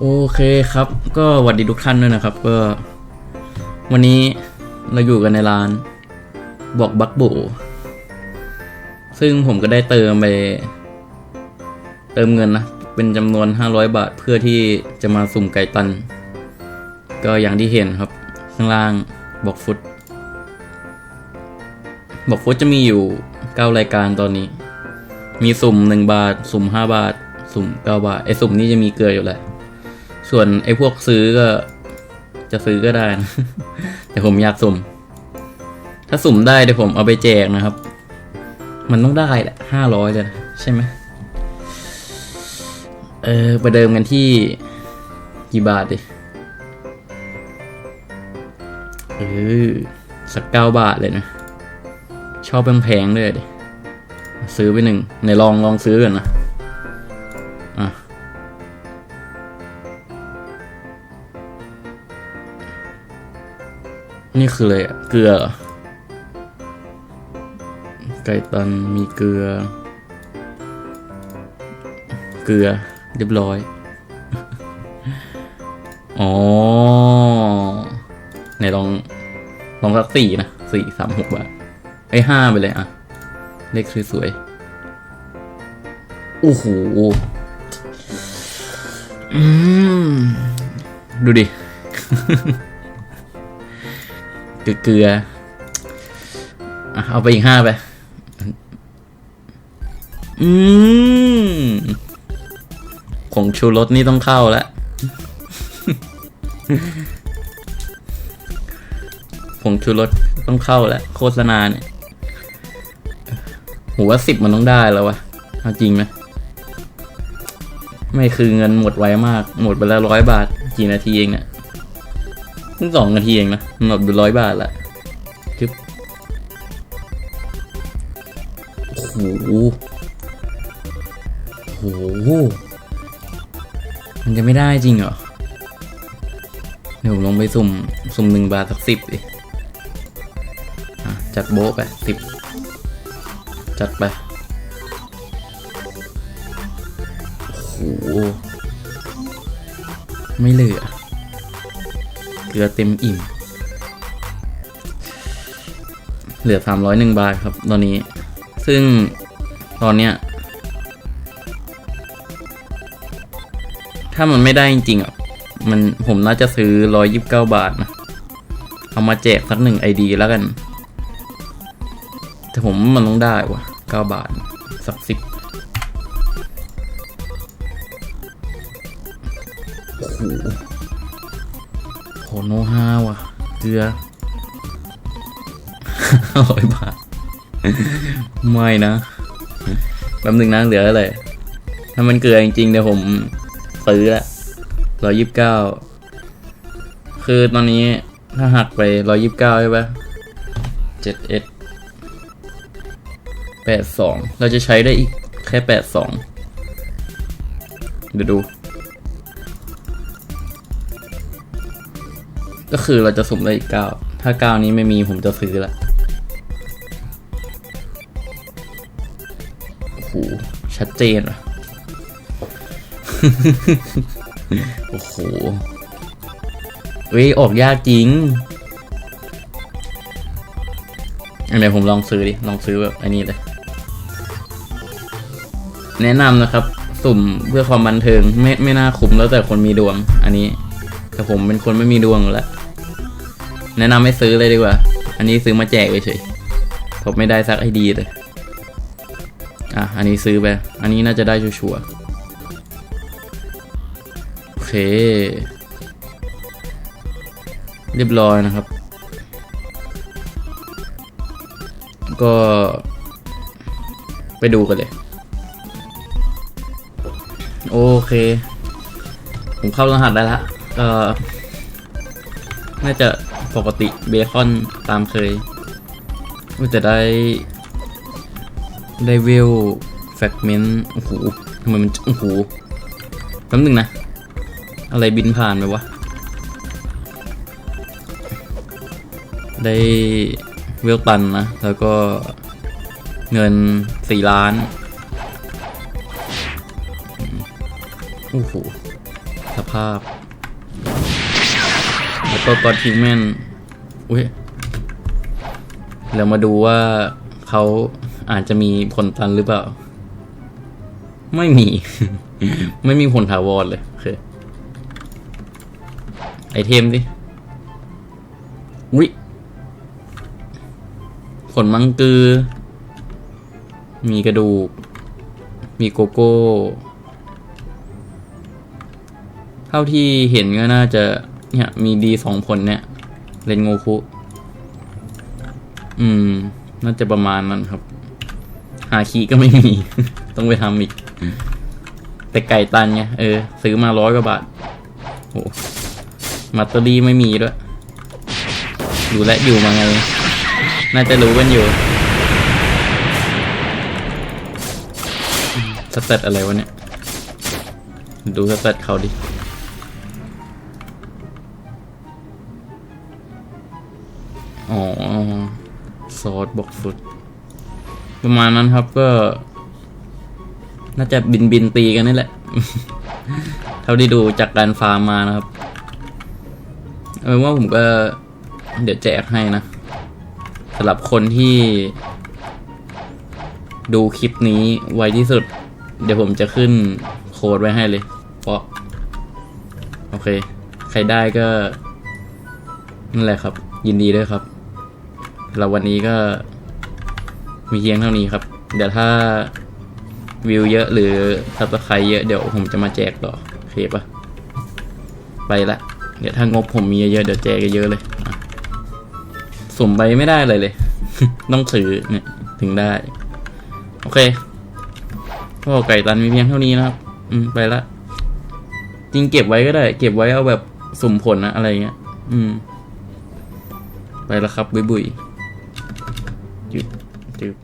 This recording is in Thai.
โอเคครับ ก็หวัดดีทุกท่านด้วยนะครับ ก็ วันนี้เราอยู่กันในร้าน บอกบักบูซึ่งผมก็ได้เติมไป เติมเงินนะ เป็นจำนวน 500 บาทเพื่อที่จะมาสุ่มไก่ตัน ก็อย่างที่เห็นครับ ข้างล่างบอกฟุต บอกฟุตจะมีอยู่ 9 รายการตอนนี้ มีสุ่ม 1 บาท สุ่ม 5 บาท สุ่ม 9 บาท ไอสุ่มนี้จะมีเกลืออยู่แหละ ส่วนไอ้พวกซื้อก็จะซื้อก็ได้นะแต่ผมอยากสุ่ม ถ้าสุ่มได้เดี๋ยวผมเอาไปแจกนะครับ มันต้องได้แหละห้าร้อยเลยนะใช่ไหมเออประเดิมกันที่กี่บาทดิเออสักเก้าบาทเลยนะ ชอบแพงๆเลยดิซื้อไปหนึ่งในลองลองซื้อกันนะอะ นี่คืออะไรอะเกลือ ไก่ตันมีเกลือ เกลือเรียบร้อย อ๋อ ไหนลอง ลองสักสี่นะสี่สามหกบาทไอ้ห้าไปเลยอะเลขสวยๆโอ้โหอืม ดูดิ เกลือเอาไปอีกห้าไป อืมผงชูรสนี่ต้องเข้าแล้วผงชูรสต้องเข้าแล้วโฆษณาเนี่ยผมว่าสิบมันต้องได้แล้ววะเอาจริงไหมไม่คือเงินหมดไวมาก หมดไปแล้วร้อยบาท กี่นาทีเองเนี่ย เพิ่งสองนาทีเองนะหมดไปร้อยบาทละจึ๊บโอ้โหโอ้โหมันจะไม่ได้จริงเหรอ เดี๋ยวผมลงไปสุ่ม สุ่มหนึ่งบาทสักสิบดิจัดโบ๊ะไปสิบจัดไปโอ้โหไม่เหลือ เกลือเต็มอิ่ม เหลือสามร้อยหนึ่งบาทครับ ตอนนี้ ซึ่งตอนเนี้ย ถ้ามันไม่ได้จริงๆอะ มันผมน่าจะซื้อร้อยยิบเก้าบาทนะ เอามาแจกสักหนึ่งไอดีแล้วกัน แต่ผมมันต้องได้ว่ะเก้าบาท สักสิบโอ้โห โหโนฮาว่ะ เกลือร้อยบาท ไม่นะแป๊บหนึงนะเหลืออะไร ถ้ามันเกลือจริงๆเดี๋ยวผมซื้อละร้อยยิบเก้า คือตอนนี้ถ้าหักไปร้อยยิบเก้าใช่ปะเจ็ดเอ็ดแปดสองเราจะใช้ได้อีกแค่แปดสองเดี๋ยวดู ก็คือเราจะสุ่มได้อีกเก้าถ้าเก้านี้ไม่มีผมจะซื้อละโอ้โหชัดเจนว่ะโอ้โหเฮ้ยออกยากจริง อันไหนผมลองซื้อดิ ลองซื้อแบบอันนี้เลย แนะนำนะครับ สุ่มเพื่อความบันเทิง ไม่ไม่น่าคุ้มแล้วแต่คนมีดวง อันนี้ แต่ผมเป็นคนไม่มีดวงแล้ว แนะนำให้ซื้อเลยดีกว่า อันนี้ซื้อมาแจกเฉยๆผมไม่ได้สักไอดีเลย อะ อันนี้ซื้อไป อันนี้น่าจะได้ชัวร์โอเค เรียบร้อยนะครับ ก็ ไปดูกันเลย โอเค ผมเข้ารหัสได้ละก็น่าจะ ปกติเบคอนตามเคยว่าจะได้ได้เวลแฟกเมนต์โอ้โหทำไมมันโอ้โหแป๊บนึงนะ อะไรบินผ่านไปวะ ได้เวลตันนะ แล้วก็เงินสี่ล้าน โอ้โห สภาพ แล้วก็กอดฮิวแมนอุ้ยเรามาดูว่าเขาอาจจะมีผลตันหรือเปล่า ไม่มี ไม่มีผลถาวรเลยโอเคไอเทมดิอุ้ยผลมังกือ มีกระดูก มีโกโก้ เท่าที่เห็นก็น่าจะ เนี่ย มีดีสองผลเนี่ย เลนโงคุ อืม น่าจะประมาณนั้นครับ หาคีก็ไม่มี ต้องไปทำอีก แต่ไก่ตันไงเออ ซื้อมาร้อยกว่าบาทโอ้มัตเตอรี่ไม่มีด้วยดูแลวอยู่มาไง น่าจะรู้กันอยู่สเตตอะไรวะเนี่ย ดูสเตตเขาดิ อ๋อซอสบอกฟุตประมาณนั้นครับก็ น่าจะบินบินตีกันนี่แหละ เท่าที่ดูจากการฟาร์มมานะครับเออว่าผมก็เดี๋ยวแจกให้นะสำหรับคนที่ ดูคลิปนี้ไวที่สุด เดี๋ยวผมจะขึ้นโค้ดไว้ให้เลย เพราะ โอเค ใครได้ก็ นั่นแหละครับ ยินดีด้วยครับ เราวันนี้ก็มีเพียงเท่านี้ครับ เดี๋ยวถ้าวิวเยอะหรือซับสไครเยอะเดี๋ยวผมจะมาแจกต่อโอเคปะไปละเดี๋ยวถ้างบผมมีเยอะเดี๋ยวแจกเยอะเลยสุ่มไปไม่ได้เลยเลย ต้องซื้อเนี่ยถึงได้ โอเคก็ไก่ตันมีเพียงเท่านี้นะครับ อืมไปละจริงเก็บไว้ก็ได้ เก็บไว้เอาแบบสุ่มผลนะอะไรเงี้ย อืม ไปล้วครับ บุยบุย จุดจุด